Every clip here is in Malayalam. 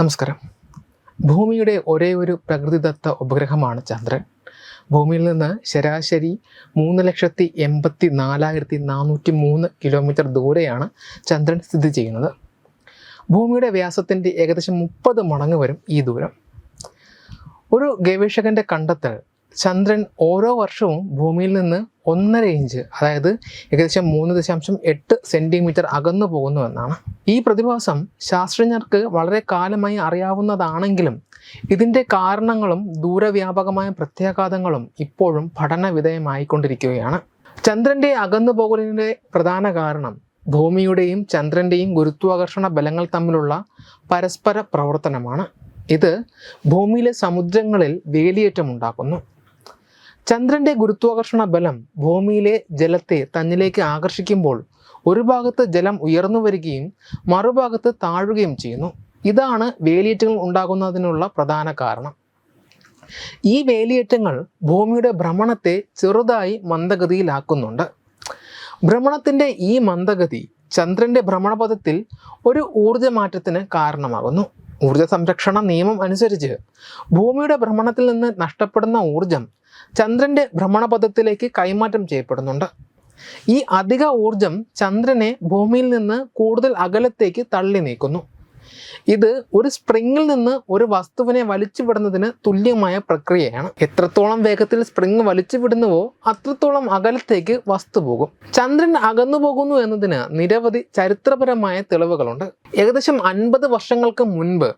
നമസ്കാരം. ഭൂമിയുടെ ഒരേ ഒരു പ്രകൃതിദത്ത ഉപഗ്രഹമാണ് ചന്ദ്രൻ. ഭൂമിയിൽ നിന്ന് ശരാശരി മൂന്ന് ലക്ഷത്തി എൺപത്തി നാലായിരത്തി നാനൂറ്റി മൂന്ന് കിലോമീറ്റർ ദൂരെയാണ് ചന്ദ്രൻ സ്ഥിതി ചെയ്യുന്നത്. ഭൂമിയുടെ വ്യാസത്തിന്റെ ഏകദേശം മുപ്പത് മടങ്ങ് വരും ഈ ദൂരം. ഒരു ഗവേഷകന്റെ കണ്ടെത്തൽ ചന്ദ്രൻ ഓരോ വർഷവും ഭൂമിയിൽ നിന്ന് ഒന്നര ഇഞ്ച് അതായത് ഏകദേശം മൂന്ന് ദശാംശം എട്ട് സെന്റിമീറ്റർ അകന്നു പോകുന്നുവെന്നാണ് ഈ പ്രതിഭാസം ശാസ്ത്രജ്ഞർക്ക് വളരെ കാലമായി അറിയാവുന്നതാണെങ്കിലും ഇതിന്റെ കാരണങ്ങളും ദൂരവ്യാപകമായ പ്രത്യാഘാതങ്ങളും ഇപ്പോഴും പഠന വിധേയമായിക്കൊണ്ടിരിക്കുകയാണ് ചന്ദ്രന്റെ അകന്നു പോകലിന്റെ പ്രധാന കാരണം ഭൂമിയുടെയും ചന്ദ്രന്റെയും ഗുരുത്വാകർഷണ ബലങ്ങൾ തമ്മിലുള്ള പരസ്പര പ്രവർത്തനമാണ്. ഇത് ഭൂമിയിലെ സമുദ്രങ്ങളിൽ വേലിയേറ്റം ഉണ്ടാക്കുന്നു ചന്ദ്രന്റെ ഗുരുത്വാകർഷണ ബലം ഭൂമിയിലെ ജലത്തെ തന്നിലേക്ക് ആകർഷിക്കുമ്പോൾ ഒരു ഭാഗത്ത് ജലം ഉയർന്നു വരികയും മറുഭാഗത്ത് താഴുകയും ചെയ്യുന്നു. ഇതാണ് വേലിയേറ്റങ്ങൾ ഉണ്ടാകുന്നതിനുള്ള പ്രധാന കാരണം. ഈ വേലിയേറ്റങ്ങൾ ഭൂമിയുടെ ഭ്രമണത്തെ ചെറുതായി മന്ദഗതിയിലാക്കുന്നുണ്ട്. ഭ്രമണത്തിന്റെ ഈ മന്ദഗതി ചന്ദ്രന്റെ ഭ്രമണപഥത്തിൽ ഒരു ഊർജമാറ്റത്തിന് കാരണമാകുന്നു. ഊർജ സംരക്ഷണ നിയമം അനുസരിച്ച് ഭൂമിയുടെ ഭ്രമണത്തിൽ നിന്ന് നഷ്ടപ്പെടുന്ന ഊർജം ചന്ദ്രന്റെ ഭ്രമണപഥത്തിലേക്ക് കൈമാറ്റം ചെയ്യപ്പെടുന്നുണ്ട്. ഈ അധിക ഊർജം ചന്ദ്രനെ ഭൂമിയിൽ നിന്ന് കൂടുതൽ അകലത്തേക്ക് തള്ളി നീക്കുന്നു. ഇത് ഒരു സ്പ്രിങ്ങിൽ നിന്ന് ഒരു വസ്തുവിനെ വലിച്ചു വിടുന്നതിന് തുല്യമായ പ്രക്രിയയാണ്. എത്രത്തോളം വേഗത്തിൽ സ്പ്രിങ് വലിച്ചു വിടുന്നുവോ അത്രത്തോളം അകലത്തേക്ക് വസ്തു പോകും. ചന്ദ്രൻ അകന്നു പോകുന്നു എന്നതിന് നിരവധി ചരിത്രപരമായ തെളിവുകളുണ്ട്. ഏകദേശം അൻപത് വർഷങ്ങൾക്ക് മുൻപ്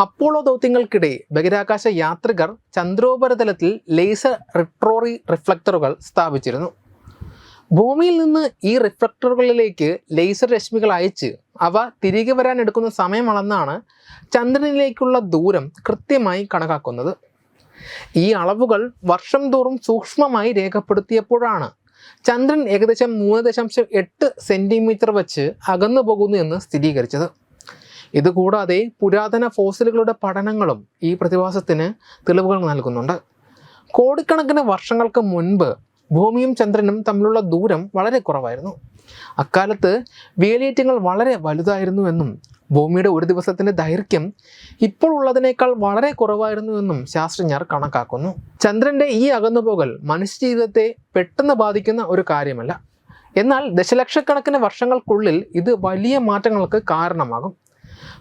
അപ്പോളോ ദൗത്യങ്ങൾക്കിടെ ബഹിരാകാശ യാത്രികർ ചന്ദ്രോപരിതലത്തിൽ ലേസർ റിട്രോറി റിഫ്ലക്ടറുകൾ സ്ഥാപിച്ചിരുന്നു. ഭൂമിയിൽ നിന്ന് ഈ റിഫ്ലക്ടറുകളിലേക്ക് ലേസർ രശ്മികൾ അയച്ച് അവ തിരികെ വരാൻ എടുക്കുന്ന സമയം അളന്നാണ് ചന്ദ്രനിലേക്കുള്ള ദൂരം കൃത്യമായി കണക്കാക്കുന്നത്. ഈ അളവുകൾ വർഷം തോറും സൂക്ഷ്മമായി രേഖപ്പെടുത്തിയപ്പോഴാണ് ചന്ദ്രൻ ഏകദേശം മൂന്ന് ദശാംശം എട്ട് സെന്റിമീറ്റർ വച്ച് അകന്നു പോകുന്നു എന്ന് സ്ഥിരീകരിച്ചത്. ഇതുകൂടാതെ പുരാതന ഫോസിലുകളുടെ പഠനങ്ങളും ഈ പ്രതിഭാസത്തിന് തെളിവുകൾ നൽകുന്നുണ്ട്. കോടിക്കണക്കിന് വർഷങ്ങൾക്ക് മുൻപ് ഭൂമിയും ചന്ദ്രനും തമ്മിലുള്ള ദൂരം വളരെ കുറവായിരുന്നു. അക്കാലത്ത് വേലിയേറ്റങ്ങൾ വളരെ വലുതായിരുന്നു എന്നും ഭൂമിയുടെ ഒരു ദിവസത്തിന്റെ ദൈർഘ്യം ഇപ്പോൾ ഉള്ളതിനേക്കാൾ വളരെ കുറവായിരുന്നുവെന്നും ശാസ്ത്രജ്ഞർ കണക്കാക്കുന്നു. ചന്ദ്രന്റെ ഈ അകന്നുപോകൽ മനുഷ്യജീവിതത്തെ പെട്ടെന്ന് ബാധിക്കുന്ന ഒരു കാര്യമല്ല. എന്നാൽ ദശലക്ഷക്കണക്കിന് വർഷങ്ങൾക്കുള്ളിൽ ഇത് വലിയ മാറ്റങ്ങൾക്ക് കാരണമാകും.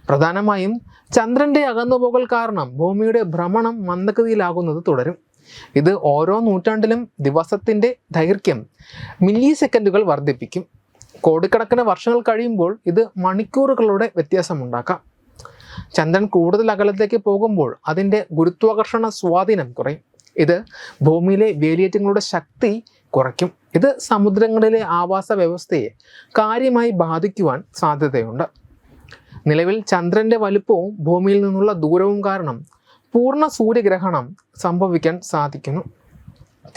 പ്രധാനമായും ചന്ദ്രന്റെ അകന്നുപോകൽ കാരണം ഭൂമിയുടെ ഭ്രമണം മന്ദഗതിയിലാകുന്നത് തുടരും. ഇത് ഓരോ നൂറ്റാണ്ടിലും ദിവസത്തിന്റെ ദൈർഘ്യം മില്ലി സെക്കൻഡുകൾ വർദ്ധിപ്പിക്കും. കോടിക്കണക്കിന് വർഷങ്ങൾ കഴിയുമ്പോൾ ഇത് മണിക്കൂറുകളുടെ വ്യത്യാസമുണ്ടാക്കാം. ചന്ദ്രൻ കൂടുതൽ അകലത്തേക്ക് പോകുമ്പോൾ അതിന്റെ ഗുരുത്വാകർഷണ സ്വാധീനം കുറയും. ഇത് ഭൂമിയിലെ വേലിയേറ്റങ്ങളുടെ ശക്തി കുറയ്ക്കും. ഇത് സമുദ്രങ്ങളിലെ ആവാസ വ്യവസ്ഥയെ കാര്യമായി ബാധിക്കുവാൻ സാധ്യതയുണ്ട്. നിലവിൽ ചന്ദ്രന്റെ വലുപ്പവും ഭൂമിയിൽ നിന്നുള്ള ദൂരവും കാരണം പൂർണ സൂര്യഗ്രഹണം സംഭവിക്കാൻ സാധിക്കുന്നു.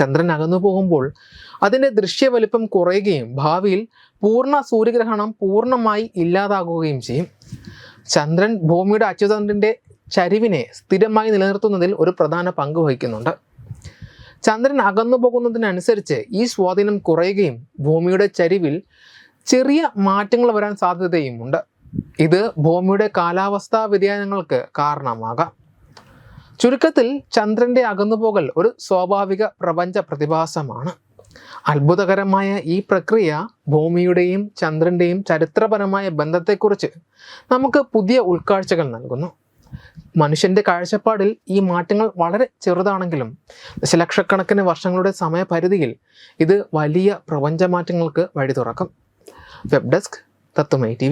ചന്ദ്രൻ അകന്നു പോകുമ്പോൾ അതിന്റെ ദൃശ്യവലിപ്പം കുറയുകയും ഭാവിയിൽ പൂർണ സൂര്യഗ്രഹണം പൂർണമായി ഇല്ലാതാകുകയും ചെയ്യും. ചന്ദ്രൻ ഭൂമിയുടെ അച്ചുതണ്ടിന്റെ ചരിവിനെ സ്ഥിരമായി നിലനിർത്തുന്നതിൽ ഒരു പ്രധാന പങ്ക് വഹിക്കുന്നുണ്ട്. ചന്ദ്രൻ അകന്നു പോകുന്നതിനനുസരിച്ച് ഈ സ്വാധീനം കുറയുകയും ഭൂമിയുടെ ചരിവിൽ ചെറിയ മാറ്റങ്ങൾ വരാൻ സാധ്യതയുമുണ്ട്. ഇത് ഭൂമിയുടെ കാലാവസ്ഥാ വ്യതിയാനങ്ങൾക്ക് കാരണമാകാം. ചുരുക്കത്തിൽ ചന്ദ്രന്റെ അകന്നുപോകൽ ഒരു സ്വാഭാവിക പ്രപഞ്ച പ്രതിഭാസമാണ്. അത്ഭുതകരമായ ഈ പ്രക്രിയ ഭൂമിയുടെയും ചന്ദ്രന്റെയും ചരിത്രപരമായ ബന്ധത്തെക്കുറിച്ച് നമുക്ക് പുതിയ ഉൾക്കാഴ്ചകൾ നൽകുന്നു. മനുഷ്യന്റെ കാഴ്ചപ്പാടിൽ ഈ മാറ്റങ്ങൾ വളരെ ചെറുതാണെങ്കിലും ദശലക്ഷക്കണക്കിന് വർഷങ്ങളുടെ സമയപരിധിയിൽ ഇത് വലിയ പ്രപഞ്ച മാറ്റങ്ങൾക്ക് വഴി തുറക്കും വെബ് ഡെസ്ക് തത്വമൈ ടി